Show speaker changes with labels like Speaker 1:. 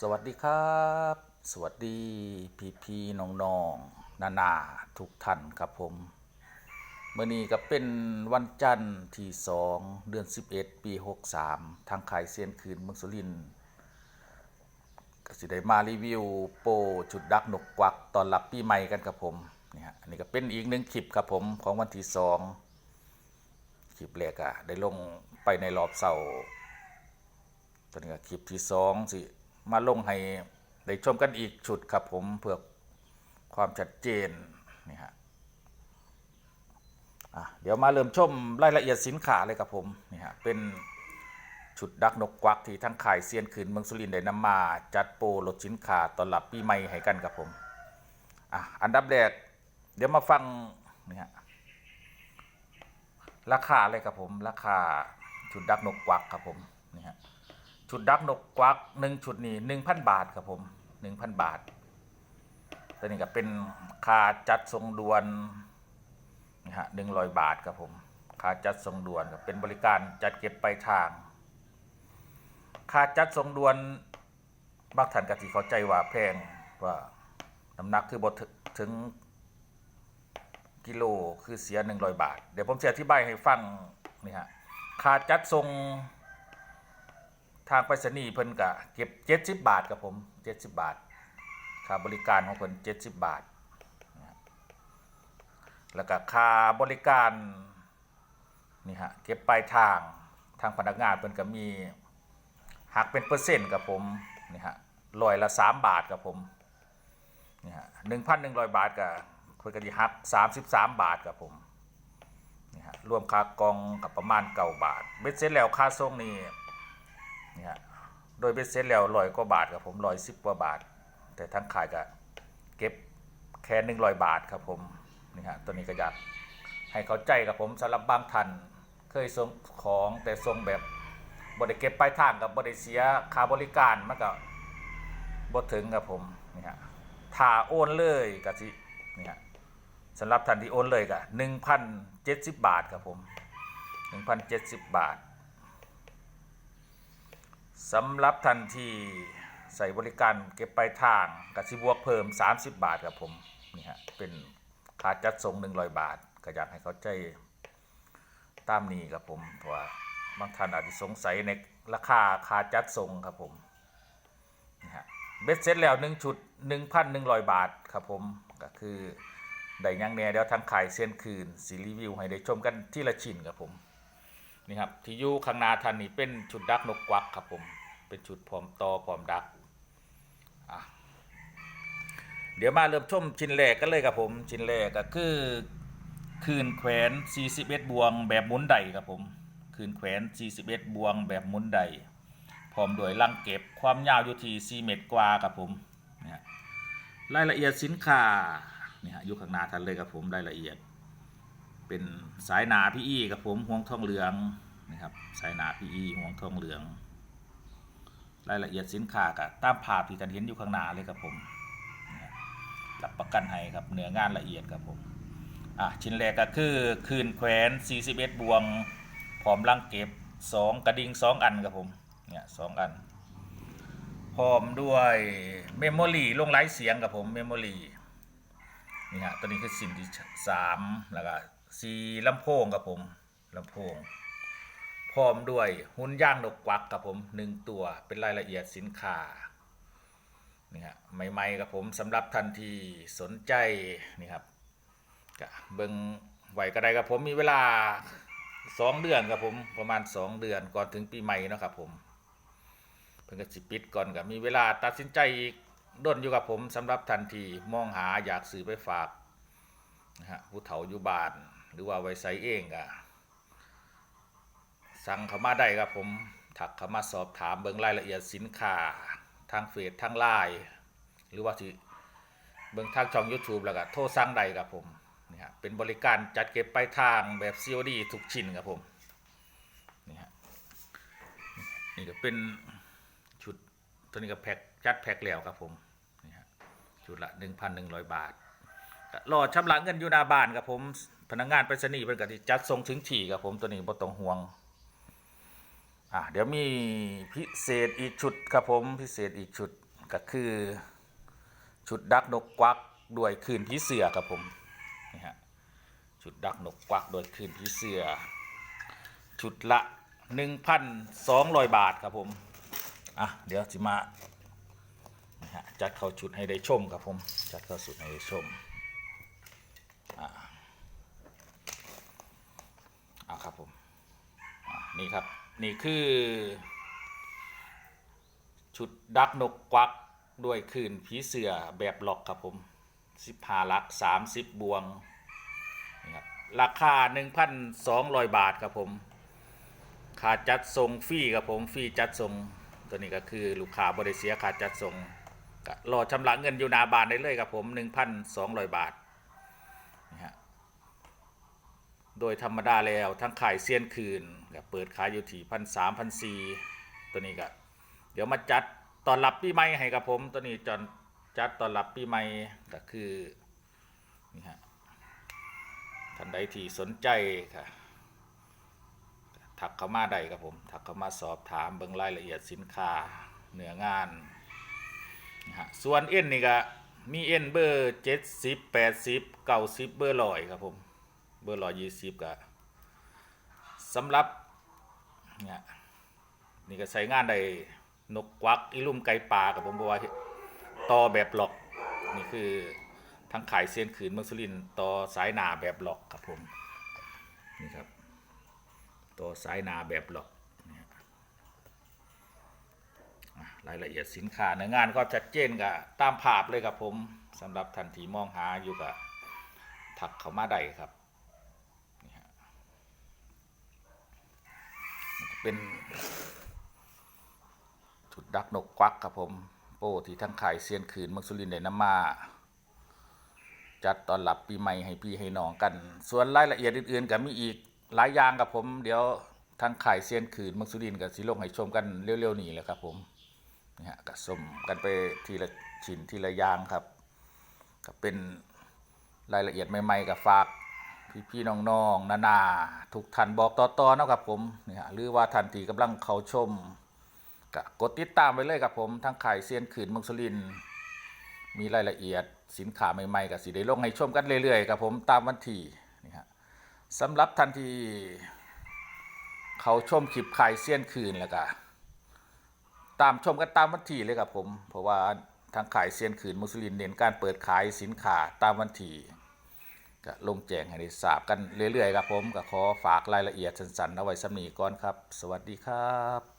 Speaker 1: สวัสดีครับ สวัสดีพี่พี่น้องๆนานาทุกท่านครับผมเมื่อนี้ก็เป็นวันจันทร์ที่2เดือน 11 ปี 63 ทางขายเซียนคืนเมืองสุรินทร์ก็สิได้มารีวิวโปจุดดักหนกกวักตอนรับปีใหม่กันครับผมนี่ฮะอันนี้ก็เป็นอีกหนึ่งคลิปครับผมของวันที่2คลิปแรกอะได้ลงไปในรอบเสาร์ตอนนี้ก็คลิปที่สองสิ มาลงให้ได้ชมกันอีกชุดครับผมเพื่อความชัดเจนนี่ฮะเดี๋ยวมาเริ่มชมรายละเอียดสินค้าเลยครับผมนี่ฮะเป็นชุดดักนกกวักที่ทั้งขายเซียนขืนเมืองสุรินทร์ได้นำมาจัดโปรลดสินค้าตอนรับปีใหม่ให้กันครับผมอะอันดับแรกเดี๋ยวมาฟังนี่ฮะราคาเลยครับผม ราคาชุดดักนกกวักครับผมนี่ฮะ ชุดดักนกกวักหนึ่งชุดนี่หนึ่งพันบาทครับผมหนึ่งพันบาทตัวนี้ก็เป็นค่าจัดทรงด่วนนะฮะหนึ่งร้อยบาทครับผมค่าจัดทรงด่วนเป็นบริการจัดเก็บไปลายทางค่าจัดทรงด่วนบางท่านก็ที่เข้าใจว่าแพงว่าน้ำหนักคือบทถึงกิโลคือเสียหนึ่งร้อยบาท เดี๋ยวผมจะอธิบายให้ฟังนี่ฮะค่าจัดทรง ทางไปรษณีย์เพิ่นก็เก็บเจ็ดสิบบาทครับผมเจ็ดสิบบาทค่าบริการของเพิ่นเจ็ดสิบบาท แล้วก็ค่าบริการนี่ฮะเก็บปลายทางทางพนักงานเพิ่นก็มีหักเป็นเปอร์เซ็นต์ครับผมนี่ฮะร้อยละสามบาทครับผมนี่ฮะหนึ่งพันหนึ่งร้อยบาทก็เพิ่นก็สิหักสามสิบสามบาทครับผมนี่ฮะรวมค่ากองกับประมาณเก้าบาทเบ็ดเสร็จแล้วค่าส่งนี่ เนี่ยโดยเบ็ดเสร็จแล้วร้อยกว่าบาทครับผมร้อยสิบกว่าบาท แต่ทั้งขายก็เก็บแค่หนึ่งร้อยบาทครับผมนี่ฮะตัวนี้ก็อยากให้เข้าใจกับผมสำหรับบางท่านเคยส่งของแต่ส่งแบบบริเก็บปลายทางกับบริเสียค่าบริการมันก็บ่ถึงครับผมนี่ฮะถ้าโอนเลยก็สินี่ฮะสำหรับท่านที่โอนเลยก็หนึ่งพันเจ็ดสิบบาทครับผมหนึ่งพันเจ็ดสิบบาท สำหรับท่านทีใส่บริการเก็บปลายทางกับสิบวกเพิ่ม 30 บาทครับผมนี่ฮะเป็นค่าจัดส่ง100 บาท ก็อยากให้เขาใจตามนี้ครับผมเพราะว่าบางท่านอาจจะสงสัยในราคาค่าจัดส่งครับผมนี่ฮะเบ็ดเสร็จแล้ว1ชุด 1,100 บาทครับผมก็คือได้ยังแน่เดี๋ยวทางขายเส้นคืนสีรีวิวให้ได้ชมกันที่ละชิ้นครับผม นี่ครับที่อยู่ข้างหน้าท่านนี่เป็นชุดดักนกกวักครับผมเป็นชุดพร้อมตอพร้อมดักเดี๋ยวมาเริ่มชมชิ้นแรกกันเลยครับผมชิ้นแรกก็คือคืนแขวน41บวงแบบหมุนใดครับผมคืนแขวน41บวงแบบหมุนใดพร้อมด้วยลังเก็บความยาวอยู่ที่4เมตรกว่าครับผมเนี่ยรายละเอียดสินค้านี่ฮะอยู่ข้างหน้าท่านเลยครับผมรายละเอียด เป็นสายหนาพี่อีกับผมห่วงทองเหลืองนะครับสายหนาพี่อีห่วงทองเหลือง รายละเอียดสินค้ากับตามภาพที่ท่านเห็นอยู่ข้างหน้าเลยครับผมรับประกันให้ครับเนื้องานละเอียดครับผมอะชิ้นแรกก็คือคืนแขวน 41 บวงพร้อมลังเก็บ 2 กระดิ่ง2 อันครับผมเนี่ยสองอันพร้อมด้วยเมมโมรีลงไลฟ์เสียงกับผมเมมโมรีนี่ฮะตัวนี้คือซิมที่สามแล้วก็ ซีลำโพงครับผมลำโพง พร้อมด้วยหุ่นย่างนกกวักครับผมหนึ่งตัวเป็นรายละเอียดสินค้านี่ฮะใหม่ๆครับผมสำหรับท่านที่สนใจนี่ครับก็เบิ่งไหวก็ได้ครับผมมีเวลาสองเดือนครับผมประมาณสองเดือนก่อนถึงปีใหม่เนาะครับผมเพิ่งจะสิปิดก่อนกับมีเวลาตัดสินใจอีกด้นอยู่กับผมสำหรับทันทีมองหาอยากซื้อไปฝาก นะฮะผู้เฒ่าอยู่บ้าน หรือว่าไว้ใส่เองก็สั่งเข้ามาได้ครับผมถักเข้ามาสอบถามเบิ่งรายละเอียดสินค้าทางเฟซทางไลน์หรือว่าที่เบิ่งทางช่อง YouTube แล้วก็โทรสั่งได้ครับผมนี่ฮะเป็นบริการจัดเก็บปลายทางแบบ COD ทุกชิ้นครับผมนี่ฮะนี่ก็เป็นชุดตัวนี้ก็แพ็คจัดแพ็คแล้วครับผมนี่ฮะชุดละ 1,100 บาท รอชำระเงินอยู่หน้าบ้านครับผม พนักงานไปรษณีย์เป็นกติจัดส่งถึงที่ครับผมตัวนี้บ่ต้องห่วงอะเดี๋ยวมีพิเศษอีกชุดครับผมพิเศษอีกชุดก็คือชุดดักนกกวักด้วยคืนผีเสือครับผมนี่ฮะชุดดักนกกวักด้วยคืนผีเสือ ชุดละ1,200 บาทครับผมอะเดี๋ยวสิมาฮะจัดเข้าชุดให้ได้ชมครับผม จัดเข้าชุดให้ได้ชมอ่าเอาครับผมอะ นี่ครับ นี่คือ ชุดดักนกกวักด้วยคืนผีเสือแบบล็อกครับผม15ลัก30บวงนี่ครับราคา1,200บาทครับผมค่าจัดส่งฟรีครับผมฟรีจัดส่งตัวนี้ก็คือลูกค้าบริเสียค่าจัดส่งรอชำระเงินอยู่นาบานได้เลยครับผม1,200บาทนี่ฮะ โดยธรรมดาแล้วทั้งขายเซียนคืนก็เปิดขายอยู่ที่พันสามพันสี่ตัวนี้ก็เดี๋ยวมาจัดตอนรับปีใหม่ให้ครับผมตัวนี้จอนจัดตอนรับปีใหม่ก็คือนี่ฮะท่านใดที่สนใจค่ะทักเข้ามาได้ครับผมทักเข้ามาสอบถามเบิ่งรายละเอียดสินค้าเหนืองานนะฮะส่วนเอ็นนี่ก็มีเอ็นเบอร์เจ็ดสิบแปดสิบเก้าสิบเบอร์ลอยครับผม เบอร์ลอยยี่สิบก็สำหรับเนี่ยนี่ก็ใช้งานได้นกกวักอีลุ่มไก่ป่ากับผมบอกว่าต่อแบบหลอกนี่คือทั้งขายเส้นขืนเมืองสุรินต่อสายหนาแบบหลอกครับผมนี่ครับตัวสายหนาแบบหลอกรายละเอียดสินค้าเนื้องานก็ชัดเจนกับตามภาพเลยครับผมสำหรับท่านทีมองหาอยู่กับถักเขามาได้ครับนี่ฮะมันจะ เป็นชุดดักนกควักครับผมโป้ที่ทั้งขายเซียนขืนมืองสุรินทร์ได้น้ำมา จัดตอนรับปีใหม่ให้พี่ให้น้องกัน ส่วนรายละเอียดอื่นๆก็มีอีกหลายอย่างกับผม เดี๋ยวทางขายเซียนขืนมังสุรินกับสิลงให้ชมกันเร็วๆนี้แหละครับผมนี่ฮะก็สมกันไปทีละชิ้นทีละอย่างครับก็เป็นรายละเอียดใหม่ๆกับฝาก พี่ๆน้องๆนานาทุกท่านบอกต่อๆเนาะครับผมนี่ฮะหรือว่าท่านที่กำลังเขาชมก็กดติดตามไปเลยครับผมทางขายเซียนขืนมังสุริน มีรายละเอียดสินค้าใหม่ๆกับสีได้ลงให้ชมกันเรื่อยๆครับผมตามวันที่นี่ฮะสำหรับทันทีเขาชมคลิปขายเสี้ยนคืนแล้วก็ตามชมกันตามวันที่เลยครับผม เพราะว่าทางขายเสี้ยนคืนมุสลิมเน้นการเปิดขายสินค้าตามวันที่ ก็ลงแจงให้ได้ทราบกันเรื่อยๆครับผมก็ขอฝากรายละเอียดสั้นๆเอาไว้สำนีก่อนครับ สวัสดีครับ